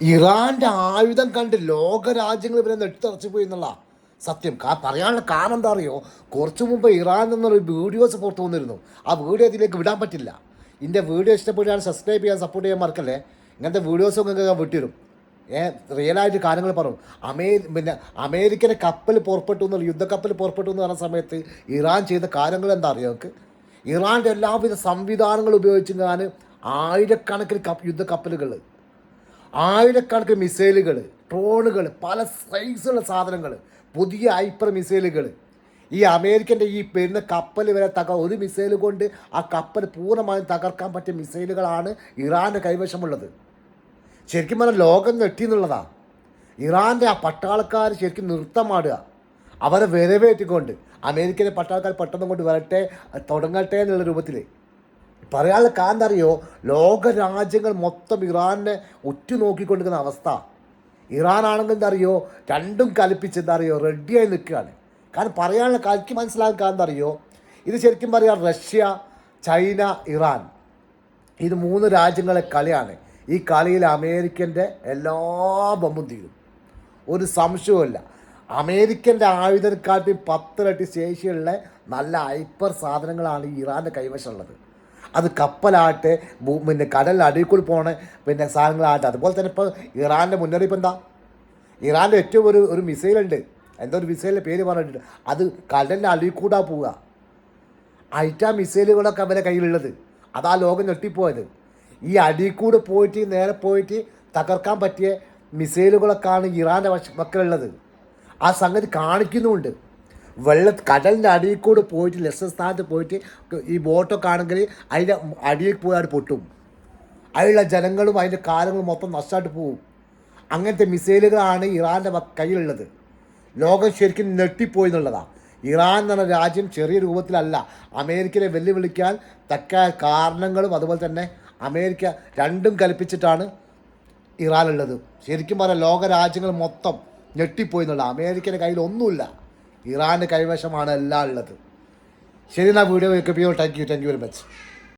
ഇറാന്റെ ആയുധം കണ്ട് ലോകരാജ്യങ്ങൾ ഇവരെ നെട്ടിത്തറച്ചു പോയി എന്നുള്ള സത്യം. കാ പറയാനുള്ള കാരണം എന്താ അറിയോ? കുറച്ചു മുമ്പ് ഇറാൻ നിന്നൊരു വീഡിയോസ് പുറത്തു വന്നിരുന്നു. ആ വീഡിയോ ഇതിലേക്ക് വിടാൻ പറ്റില്ല. ഇതിന്റെ വീഡിയോ ഇഷ്ടപ്പെടുകയാണ് സബ്സ്ക്രൈബ് ചെയ്യാൻ സപ്പോർട്ട് ചെയ്യാൻ മറക്കല്ലേ? ഇങ്ങനത്തെ വീഡിയോസ് ഒക്കെ ഞാൻ വിട്ടിരും ഏ റിയലായിട്ട് കാര്യങ്ങൾ പറഞ്ഞു അമേ പിന്നെ അമേരിക്കനെ കപ്പൽ പുറപ്പെട്ടു എന്നുള്ള യുദ്ധക്കപ്പൽ പുറപ്പെട്ടു എന്ന് പറഞ്ഞ സമയത്ത് ഇറാൻ ചെയ്ത കാര്യങ്ങൾ എന്താ അറിയോ നമുക്ക് ഇറാന്റെ എല്ലാവിധ സംവിധാനങ്ങൾ ഉപയോഗിച്ചാണ് ആയിരക്കണക്കിന് കപ്പ് യുദ്ധക്കപ്പലുകൾ ആയിരക്കണക്കിന് മിസൈലുകൾ ഡ്രോണുകൾ പല സൈസുള്ള സാധനങ്ങൾ പുതിയ ഹൈപ്പർ മിസൈലുകൾ. ഈ അമേരിക്കന്റെ ഈ പെരുന്ന കപ്പൽ വരെ തക ഒരു മിസൈൽ കൊണ്ട് ആ കപ്പൽ പൂർണമായും തകർക്കാൻ പറ്റിയ മിസൈലുകളാണ് ഇറാന്റെ കൈവശമുള്ളത്. ശരിക്കും പറഞ്ഞാൽ ലോകം ഞെട്ടി എന്നുള്ളതാണ് ഇറാന്റെ ആ പട്ടാളക്കാർ ശരിക്കും നൃത്തമാടുക. അവരെ വരവേറ്റിക്കൊണ്ട് അമേരിക്കയിലെ പട്ടാളക്കാർ പെട്ടെന്ന് കൊണ്ട് വരട്ടെ തുടങ്ങട്ടെ എന്നുള്ള രൂപത്തിൽ പറയാനുള്ള കാരണം അറിയോ? ലോക രാജ്യങ്ങൾ മൊത്തം ഇറാനെ ഉറ്റുനോക്കിക്കൊണ്ടിരിക്കുന്ന അവസ്ഥ. ഇറാൻ ആണെങ്കിൽ അറിയോ? രണ്ടും കലിപ്പിച്ച് എന്താ അറിയോ? റെഡിയായി നിൽക്കുകയാണ്. കാരണം പറയാനുള്ള കാലിക്ക് മനസ്സിലാക്കാൻ കാരണം അറിയോ? ഇത് ശരിക്കും പറയാം റഷ്യ ചൈന ഇറാൻ. ഇത് മൂന്ന് രാജ്യങ്ങളെ കളിയാണ്. ഈ കളിയിൽ അമേരിക്കന്റെ എല്ലാ ബമ്പും തീരും. ഒരു സംശയവുമില്ല. അമേരിക്കന്റെ ആയുധനെക്കാട്ടി പത്തിരട്ടി ശേഷിയുള്ള നല്ല ഹൈപ്പർ സാധനങ്ങളാണ് ഇറാന്റെ കൈവശമുള്ളത് അത് കപ്പലാകട്ടെ പിന്നെ കടലിൽ അടിയിൽ പോണ പിന്നെ സാധനങ്ങളാകട്ടെ അതുപോലെ തന്നെ ഇപ്പോൾ ഇറാന്റെ മുന്നറിയിപ്പ് എന്താ? ഇറാന്റെ ഏറ്റവും ഒരു ഒരു മിസൈലുണ്ട്. എന്തോ ഒരു മിസൈലിന്റെ പേര് പറഞ്ഞിട്ടുണ്ട്. അത് കടലിന്റെ അടിയിൽ കൂടാ പോവുക. ഐറ്റ മിസൈലുകളൊക്കെ അവരെ കയ്യിലുള്ളത്. അതാ ലോകം ഞെട്ടിപ്പോയത്. ഈ അടിയിൽ കൂടെ പോയിട്ട് നേരെ പോയിട്ട് തകർക്കാൻ പറ്റിയ മിസൈലുകളൊക്കെയാണ് ഇറാന്റെ വശ മക്കളുള്ളത് ആ സംഗതി കാണിക്കുന്നുമുണ്ട്. വെള്ള കടലിന്റെ അടിയിൽ കൂടെ പോയിട്ട് ലക്ഷ്യസ്ഥാനത്ത് പോയിട്ട് ഈ ബോട്ടൊക്കെ ആണെങ്കിൽ അതിന്റെ അടിയിൽ പോയാൽ പൊട്ടും. അതിലുള്ള ജനങ്ങളും അതിന്റെ കാലങ്ങളും മൊത്തം നഷ്ടമായിട്ട് പോവും. അങ്ങനത്തെ മിസൈലുകളാണ് ഇറാന്റെ കയ്യിലുള്ളത്. ലോകം ശരിക്കും ഞെട്ടിപ്പോയി എന്നുള്ളതാണ് ഇറാൻ എന്ന രാജ്യം ചെറിയ രൂപത്തിലല്ല. അമേരിക്കയെ വെല്ലുവിളിക്കാൻ തക്ക കാരണങ്ങളും അതുപോലെ തന്നെ അമേരിക്ക രണ്ടും കൽപ്പിച്ചിട്ടാണ് ഇറാനുള്ളത് ശരിക്കും പറഞ്ഞാൽ ലോകരാജ്യങ്ങൾ മൊത്തം ഞെട്ടിപ്പോയി എന്നുള്ള അമേരിക്കയുടെ കയ്യിൽ ഒന്നുമില്ല. ഇറാന്റെ കൈവശമാണ് എല്ലാം ഉള്ളത്. ശരി എന്നാൽ video വെക്കപ്പിയോ thank you thank you very much